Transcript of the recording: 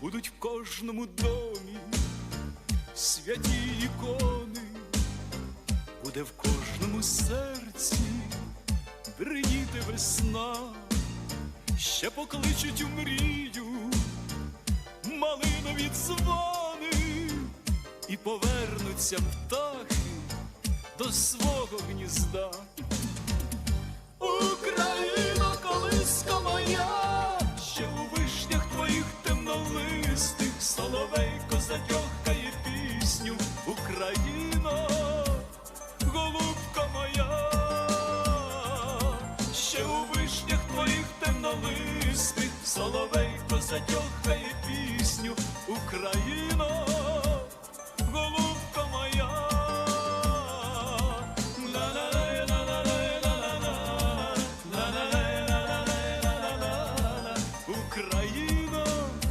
будуть в кожному домі святі ікони, буде в кожному серці бриніти весна, ще покличуть у мрію малинові дзвони, і повернуться птахи до свого гнізда. Темнолистих соловейко козатьохкає пісню. Україно, голубка моя, ще у вишнях твоїх темнолистих. Соловей козатьохкає пісню. Україно,